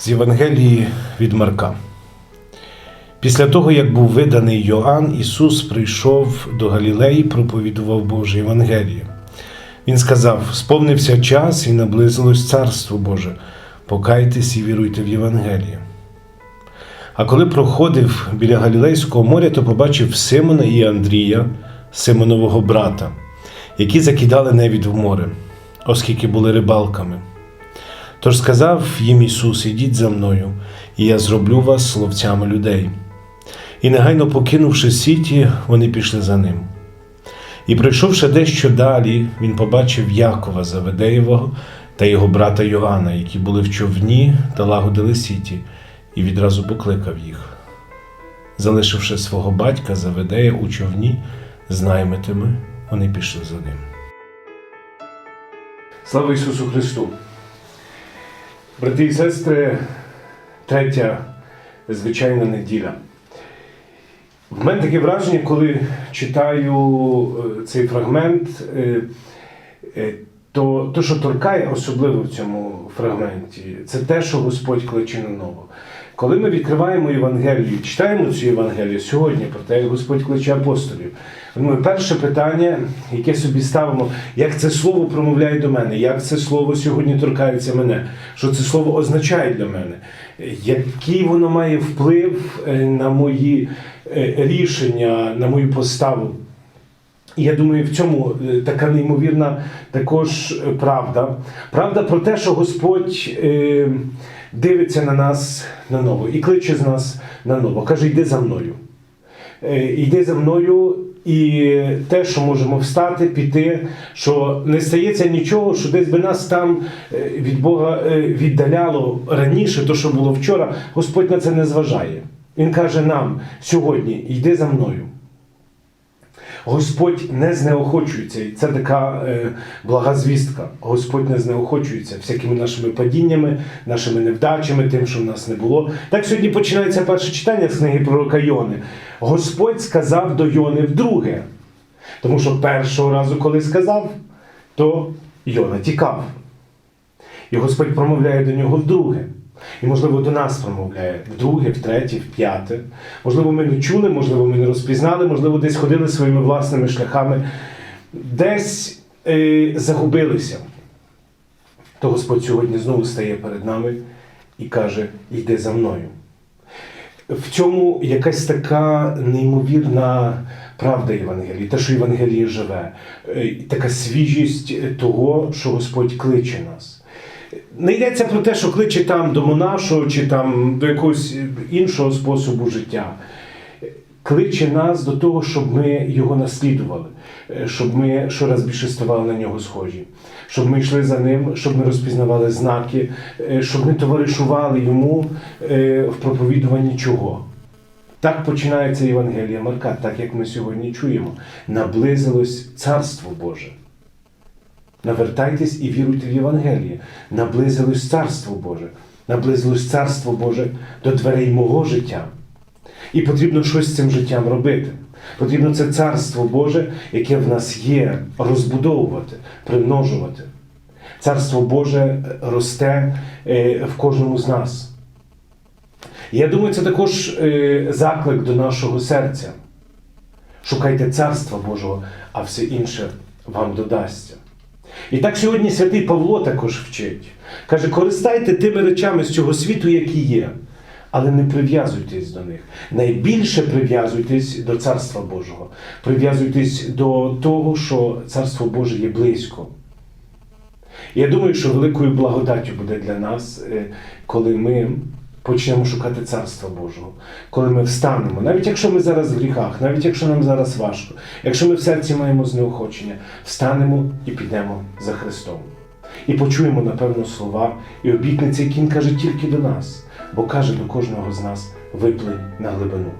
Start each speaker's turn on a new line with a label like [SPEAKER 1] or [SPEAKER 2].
[SPEAKER 1] З Євангелії від Марка. Після того, як був виданий Йоанн, Ісус прийшов до Галілеї, проповідував Боже Євангеліє. Він сказав: сповнився час і наблизилось Царство Боже, покайтесь і віруйте в Євангеліє. А коли проходив біля Галілейського моря, то побачив Симона і Андрія, Симонового брата, які закидали невід в море, оскільки були рибалками. Тож сказав їм Ісус: Ідіть за мною, і я зроблю вас словцями людей. І негайно покинувши сіті, вони пішли за ним. І прийшовши дещо далі, він побачив Якова Заведеєвого та його брата Йоанна, які були в човні та лагодили сіті, і відразу покликав їх. Залишивши свого батька Заведея у човні з наймитами, вони пішли за ним. Слава Ісусу Христу! Брати і сестри, третя звичайна неділя. В мене таке враження, коли читаю е, цей фрагмент, е, е, то, то, що торкає особливо в цьому фрагменті, це те, що Господь кличе на ново. Коли ми відкриваємо Євангелію, читаємо цю Євангелію сьогодні, про те, як Господь кличе апостолів. Ми перше питання, яке собі ставимо, як це слово промовляє до мене, як це слово сьогодні торкається мене, що це слово означає для мене, який воно має вплив е, на мої е, рішення, на мою поставу. І я думаю, в цьому е, така неймовірна також е, правда. Правда про те, що Господь е, дивиться на нас на ново і кличе з нас на ново. Каже, йди за мною. Йди за мною, і те, що можемо встати, піти, що не стається нічого, що десь би нас там від Бога віддаляло раніше, то що було вчора, Господь на це не зважає. Він каже нам сьогодні: йди за мною. Господь не знеохочується, і це така е, блага звістка. Господь не знеохочується всякими нашими падіннями, нашими невдачами, тим, що в нас не було. Так сьогодні починається перше читання з книги пророка Йони. Господь сказав до Йони вдруге. Тому що першого разу, коли сказав, то Йона тікав. І Господь промовляє до нього вдруге. І, можливо, до нас промовляє вдруге, втретє, вп'яте. Можливо, ми не чули, можливо, ми не розпізнали, можливо, десь ходили своїми власними шляхами, десь е, загубилися. То Господь сьогодні знову стає перед нами і каже: йди за мною. В цьому якась така неймовірна правда Євангелії, те, що Євангеліє живе, е, така свіжість того, що Господь кличе нас. Не йдеться про те, що кличе там до монашого чи там до якогось іншого способу життя. Кличе нас до того, щоб ми його наслідували, е, щоб ми щораз більше ставали на нього схожі, щоб ми йшли за ним, щоб ми розпізнавали знаки, е, щоб ми товаришували йому е, в проповідуванні чого. Так починається Євангелія Марка, так як ми сьогодні чуємо. Наблизилось Царство Боже. Навертайтесь і віруйте в Євангеліє. Наблизилось Царство Боже. Наблизилось Царство Боже до дверей мого життя. І потрібно щось з цим життям робити. Потрібно це Царство Боже, яке в нас є, розбудовувати, примножувати. Царство Боже росте е, в кожному з нас. Я думаю, це також е, заклик до нашого серця. Шукайте Царства Божого, а все інше вам додасться. І так сьогодні святий Павло також вчить. Каже, користайте тими речами з цього світу, які є, але не прив'язуйтесь до них. Найбільше прив'язуйтесь до Царства Божого. Прив'язуйтесь до того, що Царство Боже є близько. Я думаю, що великою благодаттю буде для нас, е, коли ми почнемо шукати Царства Божого, коли ми встанемо, навіть якщо ми зараз в гріхах, навіть якщо нам зараз важко, якщо ми в серці маємо знеохочення, встанемо і підемо за Христом. І почуємо, напевно, слова і обітниці, які Він каже тільки до нас, бо каже до кожного з нас: виплинь на глибину.